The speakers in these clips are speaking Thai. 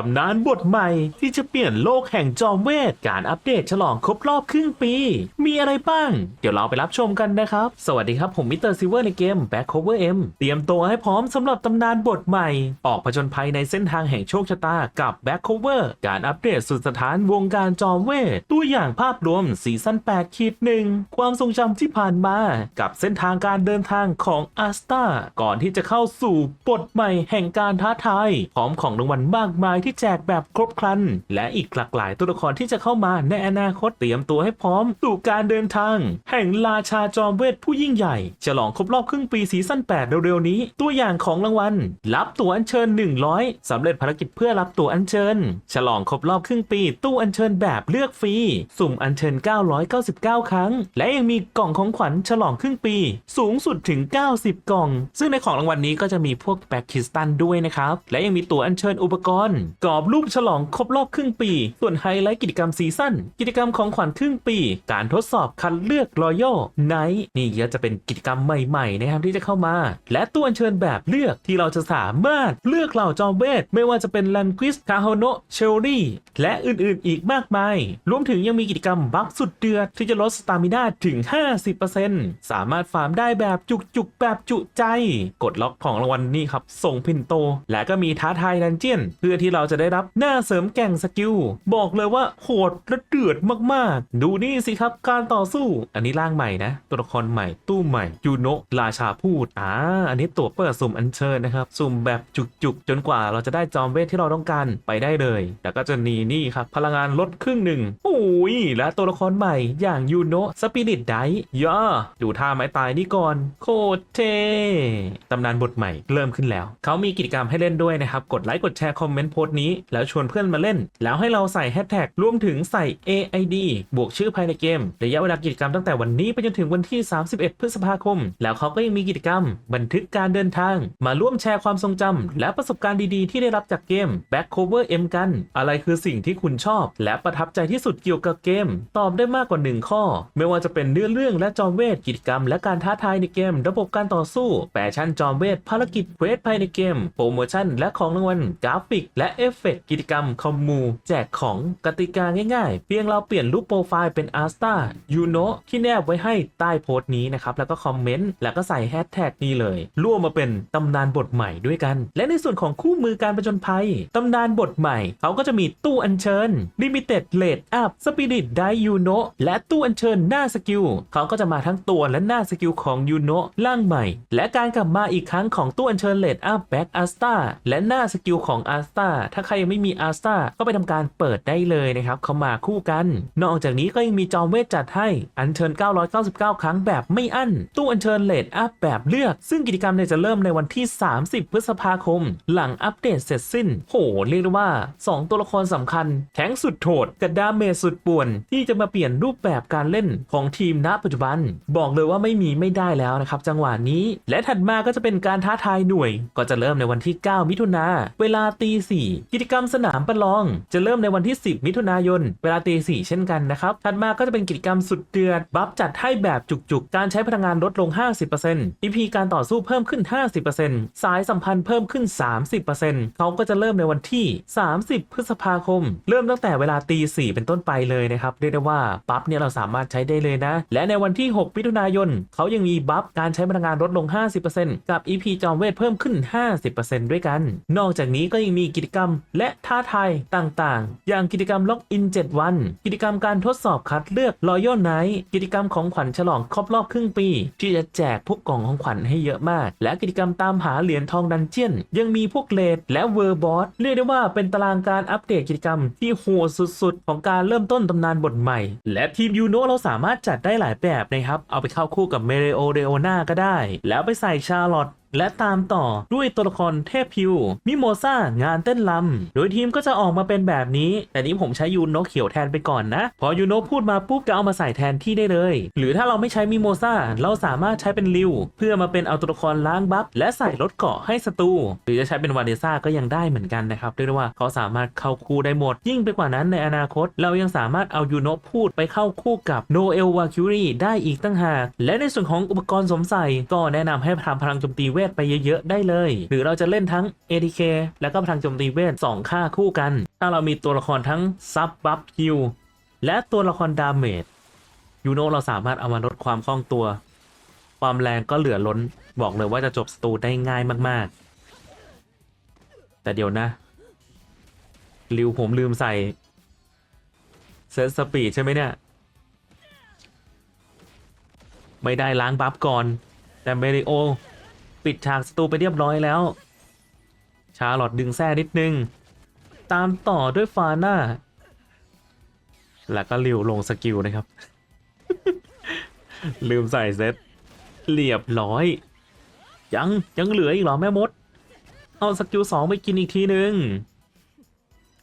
ตำนานบทใหม่ที่จะเปลี่ยนโลกแห่งจอมเวท การอัปเดตฉลองครบรอบครึ่งปี มีอะไรบ้าง เดี๋ยวเราไปรับชมกันนะครับ สวัสดีครับผมมิสเตอร์ซิเวอร์ในเกม Back Cover M เตรียมตัวให้พร้อมสำหรับตำนานบทใหม่ ออกผจญภัยในเส้นทางแห่งโชคชะตากับ Back Cover การอัปเดตสุดสถานวงการจอมเวท ตัวอย่างภาพรวมซีซั่น8ขีดหนึ่งความทรงจำที่ผ่านมา กับเส้นทางการเดินทางของอาสตาก่อนที่จะเข้าสู่บทใหม่แห่งการท้าทายพร้อมของรางวัลมากมายที่แจกแบบครบครัน และอีกหลากหลายตัวละครที่จะเข้ามาในอนาคตเตรียมตัวให้พร้อมสู่การเดินทาง แห่งราชาจอมเวทผู้ยิ่งใหญ่ ฉลองครบรอบครึ่งปีซีซั่น8เร็วๆนี้ ตัวอย่างของรางวัล รับตั๋วอัญเชิญ 100สำเร็จภารกิจเพื่อรับตั๋วอัญเชิญ ฉลองครบรอบครึ่งปีตู้อัญเชิญแบบเลือกฟรีสุ่มอัญเชิญ 999 ครั้ง และยังมีกล่องของขวัญฉลองครึ่งปี สูงสุดถึง 90 กล่อง ซึ่งในของรางวัลนี้ก็จะมีพวกแบ็คคิสตันด้วยนะครับ และยังมีตั๋วอัญเชิญอุปกรณ์กรอบรูปฉลองครบรอบครึ่งปี ส่วนไฮไลท์กิจกรรมซีซั่นกิจกรรมของขวัญครึ่งปี การทดสอบคัดเลือกรอยัลไนท์นี่ก็จะเป็นกิจกรรมใหม่ๆนะครับที่จะเข้ามา และตัวอัญเชิญแบบเลือกที่เราจะสามารถเลือกเหล่าจอมเวทไม่ว่าจะเป็นแลนควิสคาโฮโนเชลลี่และอื่นๆ อีกมากมาย รวมถึงยังมีกิจกรรมบัฟสุดเดือดที่จะลดสตามิน่าถึง 50%สามารถฟาร์มได้แบบจุกๆ แบบจุใจ กดล็อกของรางวัลนี่ครับส่งพินโต และก็มีท้าทายดันเจียนเพื่อที่เราราจะได้รับหน้าเสริมแก่งสกิล บอกเลยว่าโหดและเดือดมากๆ ดูนี่สิครับการต่อสู้ อันนี้ร่างใหม่นะ ตัวละครใหม่ตู้ใหม่ยูโนะราชาพูดอ่าอันนี้ตัวเปิดสุ่มอัญเชิญนะครับ สุ่มแบบจุกๆ จนกว่าเราจะได้จอมเวทที่เราต้องการไปได้เลยแล้วก็จะนีนี่ครับพลังงานลดครึ่งหนึ่งโอ้ยและตัวละครใหม่อย่างยูโนะสปิริตไดย่าดูท่าไม้ตายนี่ก่อน โคตรเท่ตำนานบทใหม่เริ่มขึ้นแล้ว เขามีกิจกรรมให้เล่นด้วยนะครับ กดไลค์กดแชร์คอมเมนต์โพสต์นี้ แล้วชวนเพื่อนมาเล่น แล้วให้เราใส่แฮชแท็กรวมถึงใส่ AID บวกชื่อภายในเกม ระยะเวลากิจกรรมตั้งแต่วันนี้ไปจนถึงวันที่ 31 พฤษภาคม แล้วเขาก็ยังมีกิจกรรม บันทึกการเดินทาง มาร่วมแชร์ความทรงจำและประสบการณ์ดีๆ ที่ได้รับจากเกม Back Cover M กัน อะไรคือสิ่งที่คุณชอบ และประทับใจที่สุดเกี่ยวกับเกม ตอบได้มากกว่า 1 ข้อ ไม่ว่าจะเป็นเนื้อเรื่องและจอมเวทกิจกรรม และการท้าทายในเกม ระบบการต่อสู้แฟชั่นจอมเวทภารกิจเควสภายในเกม โปรโมชั่นและของรางวัลกราฟิก และเอฟเฟกต์กิจกรรมคอมมู แจกของกติกาง่ายๆ เพียงเราเปลี่ยนรูปโปรไฟล์เป็นอาร์สตายูโนที่แนบไว้ให้ใต้โพสต์นี้นะครับ แล้วก็คอมเมนต์ แล้วก็ใส่แฮชแท็กนี้เลย ร่วมมาเป็นตำนานบทใหม่ด้วยกัน และในส่วนของคู่มือการประจนภัยตำนานบทใหม่ เขาก็จะมีตู้อัญเชิญ Limited Late Up Spirit Die You Know และตู้อัญเชิญหน้าสกิลเขาก็จะมาทั้งตัวและหน้าสกิลของ You Know ร่างใหม่ และการกลับมาอีกครั้งของตู้อัญเชิญ Late Up Back a s t a และหน้าสกิลของ a s t a ถ้าใครยังไม่มี a s t a ก็ไปทำการเปิดได้เลยนะครับเขามาคู่กัน นอกจากนี้ก็ยังมีจอมเวทจัดให้อัญเชิญ 999 ครั้งแบบไม่อั้น ตู้อัญเชิญ Late Up แบบเลือก ซึ่งกิจกรรมเนี่ยจะเริ่มในวันที่ 30 พฤษภาคม หลังอัปเดตเสร็จสิ้น โห เรียกได้ว่า 2 ตัวละครสำคัญ แข็งสุดโถดกับดาเมจสุดป่วน ที่จะมาเปลี่ยนรูปแบบการเล่นของทีมณปัจจุบัน บอกเลยว่าไม่มีไม่ได้แล้วนะครับจังหวะนี้ และถัดมาก็จะเป็นการท้าทายหน่วย ก็จะเริ่มในวันที่ 9 มิถุนาเวลาตี4กิจกรรมสนามประลอง จะเริ่มในวันที่ 10 มิถุนายน เวลาตี4เช่นกันนะครับ ถัดมาก็จะเป็นกิจกรรมสุดเดือด บัฟจัดให้แบบจุกๆ การใช้พลังงานลดลง 50% EP การต่อสู้เพิ่มขึ้น 50%สายสัมพันธ์เพิ่มขึ้น 30%เขาก็จะเริ่มในวันที่ 30 พฤษภาคม เริ่มตั้งแต่เวลาตี4เป็นต้นไปเลยนะครับ เรียกได้ว่าบัฟเนี่ยเราสามารถใช้ได้เลยนะ และในวันที่ 6 มิถุนายนเขายังมีบัฟการใช้พลังงานลดลง 50%กับ EP จอมเวทเพิ่มขึ้น 50%ด้วยกัน นอกจากนี้ก็ยังมีกิจกรรมและท้าทายต่างๆ อย่างกิจกรรมล็อกอิน 7 วัน กิจกรรมการทดสอบคัดเลือก Royal Night กิจกรรมของขวัญฉลองครบรอบครึ่งปี ที่จะแจกพวกกล่องของขวัญให้เยอะมาก และกิจกรรมตามหาเหรียญทองดันเจียน ยังมีพวกเลดและเวอร์บอสเรียกได้ว่าเป็นตารางการอัปเดตกิจกรรมที่โหดสุดๆ ของการเริ่มต้นตำนานบทใหม่ และทีมยูโนเราสามารถจัดได้หลายแบบนะครับ เอาไปเข้าคู่กับเมเรโอเรโอนาก็ได้ แล้วไปใส่ชาร์ลอต และตามต่อด้วยตัวละครเทพพิว มิโมซ่างานเต้นลำ โดยทีมก็จะออกมาเป็นแบบนี้ แต่นี้ผมใช้ยูโนเขียวแทนไปก่อนนะ พอยูโนพูดมาปุ๊บก็เอามาใส่แทนที่ได้เลย หรือถ้าเราไม่ใช้มิโมซ่าเราสามารถใช้เป็นริว เพื่อมาเป็นเอาตัวละครล้างบัฟและใส่ลดเกาะให้ศัตรูหรือจะใช้เป็นวาเดซ่าก็ยังได้เหมือนกันนะครับเรียกได้ว่าเขาสามารถเข้าคู่ได้หมด ยิ่งไปกว่านั้นในอนาคต เรายังสามารถเอายูโนพูดไปเข้าคู่กับโนเอลวาคิวรีได้อีกตั้งหากและในส่วนของอุปกรณ์สมใส่ก็แนะนำให้ทำพลังโจมตีเววทไปเยอะๆ ได้เลย หรือเราจะเล่นทั้ง ATK แล้วก็พลังโจมตีเวท2ค่าคู่กัน ถ้าเรามีตัวละครทั้งซับบัฟฮิลและตัวละครดาเมจยูโนเราสามารถเอามาลดความคล่องตัว ความแรงก็เหลือล้นบอกเลยว่าจะจบสตูได้ง่ายมากๆ แต่เดี๋ยวนะริวผมลืมใส่เซตสปีดใช่ไหมเนี่ย ไม่ได้ล้างบัฟก่อน แต่เมริโอ ปิดฉากสตูไปเรียบร้อยแล้ว ชาลอตดึงแซ่นิดนึง ตามต่อด้วยฟาน่า แล้วก็ริวลงสกิลนะครับ ลืมใส่เซตเรียบร้อย ยังยังเหลืออีกเหรอแม่มด เอาสกิลสองไปกินอีกทีนึง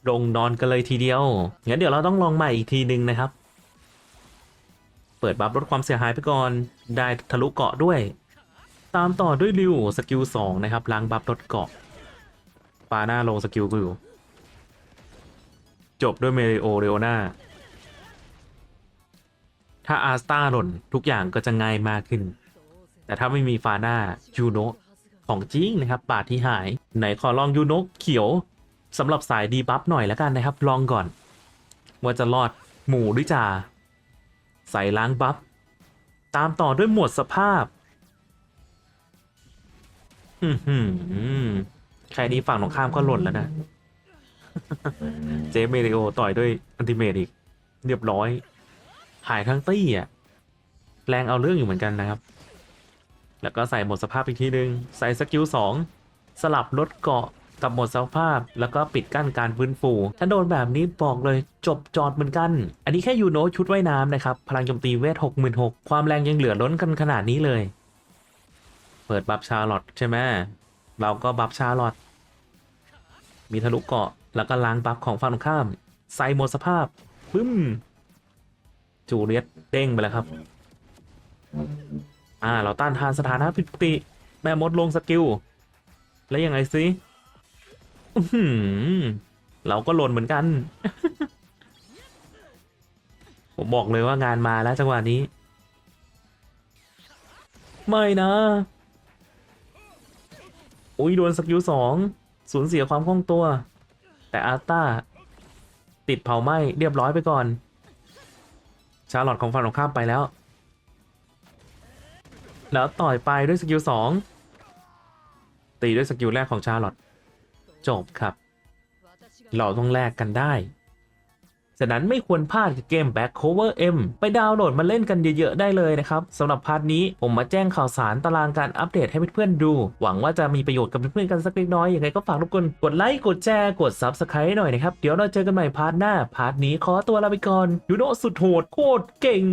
ลงนอนกันเลยทีเดียว งั้นเดี๋ยวเราต้องลองใหม่อีกทีนึงนะครับ เปิดบัฟลดความเสียหายไปก่อน ได้ทะลุเกาะด้วย ตามต่อด้วยริวสกิลสองนะครับล้างบัฟลดเกาะปาหน้าลงสกิลริวจบด้วยเมริโอเรโอนาถ้าอาสตาหล่นทุกอย่างก็จะง่ายมากขึ้น แต่ถ้าไม่มีฟาน่ายูโนของจริงนะครับบาทที่หายไหนขอลองยูโนเขียวสำหรับสายดีบัฟหน่อยแล้วกันนะครับ ลองก่อน ว่าจะรอดหมูหรือจ่าใส่ล้างบัฟตามต่อด้วยหมวดสภาพ อือหือแค่นี้ฝั่งตรงข้ามก็หล่นแล้วนะ เจฟเมริโอต่อยด้วยอันติเมตอีก เรียบร้อย หายทั้งตี้อะ แรงเอาเรื่องอยู่เหมือนกันนะครับ แล้วก็ใส่หมดสภาพอีกทีนึง ใส่สกิลสองสลับลดเกาะกับหมดสภาพ แล้วก็ปิดกั้นการฟื้นฟู ถ้าโดนแบบนี้บอกเลยจบจอดเหมือนกัน อันนี้แค่ยูโนชุดว่ายน้ำนะครับ พลังโจมตีเวท 66,000 ความแรงยังเหลือล้นกันขนาดนี้เลย เปิดบัฟชาร์ลอตใช่ไหมเราก็บัฟชาร์ลอตมีทะลุเกาะแล้วก็ล้างบัฟของฝั่งตรงข้าม ใส่หมดสภาพปึ้ม จูเลียตเด้งไปแล้วครับ อ่า เราต้านทานสถานะผิดปกติ แม่มดลงสกิล แล้วยังไงสิอื้อหือเราก็หล่นเหมือนกัน ผมบอกเลยว่างานมาแล้วจังหวะนี้ ไม่นะ อุ้ยโดนสกิลสองสูญเสียความคล่องตัว แต่อาร์ต้าติดเผาไหม้เรียบร้อยไปก่อน ชาร์ลอตของฝั่งตรงข้ามไปแล้ว แล้วต่อยไปด้วยสกิลสองตีด้วยสกิลแรกของชาร์ลอตจบครับ เราต้องแลกกันได้ ฉะนั้นไม่ควรพลาดกับเกม Back Cover M ไปดาวน์โหลดมาเล่นกันเยอะๆ ได้เลยนะครับสำหรับพาร์ทนี้ผมมาแจ้งข่าวสารตารางการอัปเดตให้เพื่อนๆดู หวังว่าจะมีประโยชน์กับเพื่อนๆกันสักเล็กน้อยอย่างไรก็ฝากทุกคนกดไลค์กดแชร์กด Subscribe หน่อยนะครับ เดี๋ยวเราเจอกันใหม่พาร์ทหน้าพาร์ทนี้ขอตัวลาไปก่อนยูโนสุดโหดโคตรเก่ง